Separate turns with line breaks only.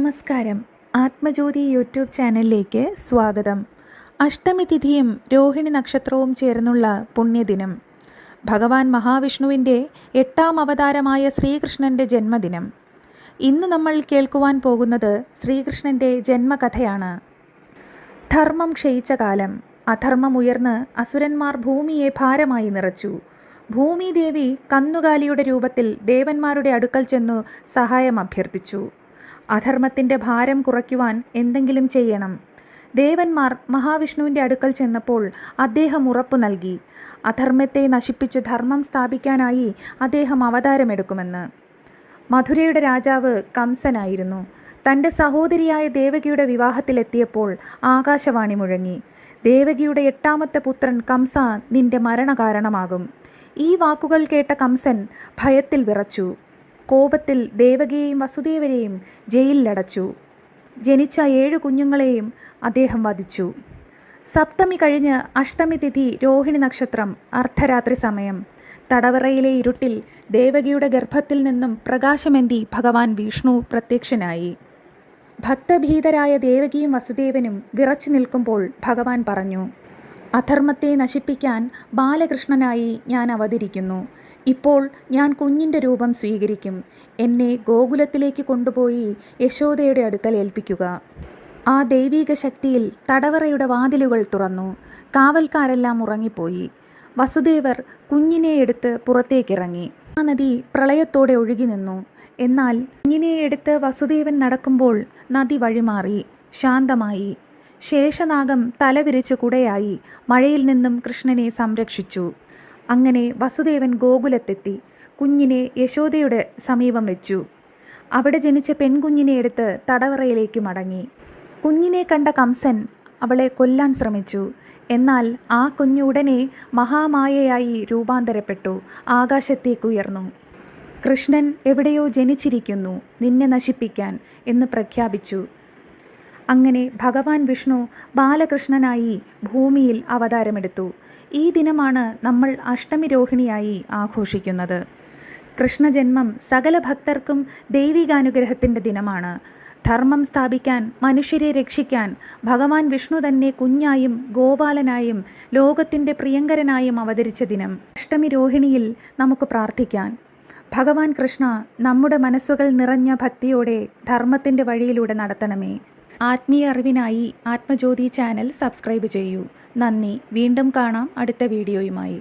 നമസ്കാരം. ആത്മജ്യോതി യൂട്യൂബ് ചാനലിലേക്ക് സ്വാഗതം. അഷ്ടമി തിഥിയും രോഹിണി നക്ഷത്രവും ചേർന്നുള്ള പുണ്യദിനം. ഭഗവാൻ മഹാവിഷ്ണുവിന്റെ എട്ടാം അവതാരമായ ശ്രീകൃഷ്ണന്റെ ജന്മദിനം. ഇന്ന് നമ്മൾ കേൾക്കുവാൻ പോകുന്നത് ശ്രീകൃഷ്ണന്റെ ജന്മകഥയാണ്. ധർമ്മം ക്ഷയിച്ച കാലം. അധർമ്മം ഉയർന്ന് അസുരന്മാർ ഭൂമിയെ ഭാരമായി നിറച്ചു. ഭൂമിദേവി കന്നുകാലിയുടെ രൂപത്തിൽ ദേവന്മാരുടെ അടുക്കൽ ചെന്നു സഹായം അഭ്യർത്ഥിച്ചു. അധർമ്മത്തിന്റെ ഭാരം കുറയ്ക്കുവാൻ എന്തെങ്കിലും ചെയ്യണം. ദേവന്മാർ മഹാവിഷ്ണുവിന്റെ അടുക്കൽ ചെന്നപ്പോൾ അദ്ദേഹം ഉറപ്പു നൽകി. അധർമ്മത്തെ നശിപ്പിച്ച് ധർമ്മം സ്ഥാപിക്കാനായി അദ്ദേഹം അവതാരമെടുക്കുമെന്ന്. മധുരയുടെ രാജാവ് കംസനായിരുന്നു. തന്റെ സഹോദരിയായ ദേവകിയുടെ വിവാഹത്തിലെത്തിയപ്പോൾ ആകാശവാണി മുഴങ്ങി. ദേവകിയുടെ എട്ടാമത്തെ പുത്രൻ കംസ നിന്റെ മരണകാരണമാകും. ഈ വാക്കുകൾ കേട്ട കംസൻ ഭയത്തിൽ വിറച്ചു. കോപത്തിൽ ദേവകിയെയും വസുദേവരെയും ജയിലിലടച്ചു. ജനിച്ച ഏഴ് കുഞ്ഞുങ്ങളെയും അദ്ദേഹം വധിച്ചു. സപ്തമി കഴിഞ്ഞ് അഷ്ടമി തിഥി രോഹിണി നക്ഷത്രം അർദ്ധരാത്രി സമയം. തടവറയിലെ ഇരുട്ടിൽ ദേവകിയുടെ ഗർഭത്തിൽ നിന്നും പ്രകാശമെന്തി ഭഗവാൻ വിഷ്ണു പ്രത്യക്ഷനായി. ഭക്തഭീതരായ ദേവകിയും വസുദേവനും വിറച്ചു നിൽക്കുമ്പോൾ ഭഗവാൻ പറഞ്ഞു അധർമ്മത്തെ നശിപ്പിക്കാൻ ബാലകൃഷ്ണനായി ഞാൻ അവതരിക്കുന്നു. ഇപ്പോൾ ഞാൻ കുഞ്ഞിന്റെ രൂപം സ്വീകരിക്കും. എന്നെ ഗോകുലത്തിലേക്ക് കൊണ്ടുപോയി യശോദയുടെ അടുക്കൽ ഏൽപ്പിക്കുക. ആ ദൈവീക ശക്തിയിൽ തടവറയുടെ വാതിലുകൾ തുറന്നു. കാവൽക്കാരെല്ലാം ഉറങ്ങിപ്പോയി. വസുദേവർ കുഞ്ഞിനെ എടുത്ത് പുറത്തേക്കിറങ്ങി. ആ നദി പ്രളയത്തോടെ ഒഴുകി നിന്നു. എന്നാൽ കുഞ്ഞിനെ എടുത്ത് വസുദേവൻ നടക്കുമ്പോൾ നദി വഴിമാറി. ശാന്തമായി. ശേഷനാഗം തലവിരിച്ചു കുടയായി. മഴയിൽ നിന്നും കൃഷ്ണനെ സംരക്ഷിച്ചു. അങ്ങനെ വസുദേവൻ ഗോകുലത്തെത്തി. കുഞ്ഞിനെ യശോദയുടെ സമീപം വെച്ചു. അവിടെ ജനിച്ച പെൺകുഞ്ഞിനെ എടുത്ത് തടവറയിലേക്ക് മടങ്ങി. കുഞ്ഞിനെ കണ്ട കംസൻ അവളെ കൊല്ലാൻ ശ്രമിച്ചു. എന്നാൽ ആ കുഞ്ഞു ഉടനെ മഹാമായയായി രൂപാന്തരപ്പെട്ടു. ആകാശത്തേക്കുയർന്നു കൃഷ്ണൻ എവിടെയോ ജനിച്ചിരിക്കുന്നു. നിന്നെ നശിപ്പിക്കാൻ എന്ന് പ്രഖ്യാപിച്ചു. അങ്ങനെ ഭഗവാൻ വിഷ്ണു ബാലകൃഷ്ണനായി ഭൂമിയിൽ അവതാരമെടുത്തു. ഈ ദിനമാണ് നമ്മൾ അഷ്ടമി രോഹിണിയായി ആഘോഷിക്കുന്നത്. കൃഷ്ണജന്മം സകല ഭക്തർക്കും ദൈവികാനുഗ്രഹത്തിന്റെ ദിനമാണ്. ധർമ്മം സ്ഥാപിക്കാൻ മനുഷ്യരെ രക്ഷിക്കാൻ ഭഗവാൻ വിഷ്ണു തന്നെ കുഞ്ഞായും ഗോപാലനായും ലോകത്തിന്റെ പ്രിയങ്കരനായും അവതരിച്ച ദിനം. അഷ്ടമി രോഹിണിയിൽ നമുക്ക് പ്രാർത്ഥിക്കാൻ ഭഗവാൻ കൃഷ്ണ നമ്മുടെ മനസ്സുകൾ നിറഞ്ഞ ഭക്തിയോടെ ധർമ്മത്തിന്റെ വഴിയിലൂടെ നടത്തണമേ. ആത്മീയ അറിവിനായി ആത്മജ്യോതി ചാനൽ സബ്സ്ക്രൈബ് ചെയ്യൂ. നന്ദി. വീണ്ടും കാണാം അടുത്ത വീഡിയോയുമായി.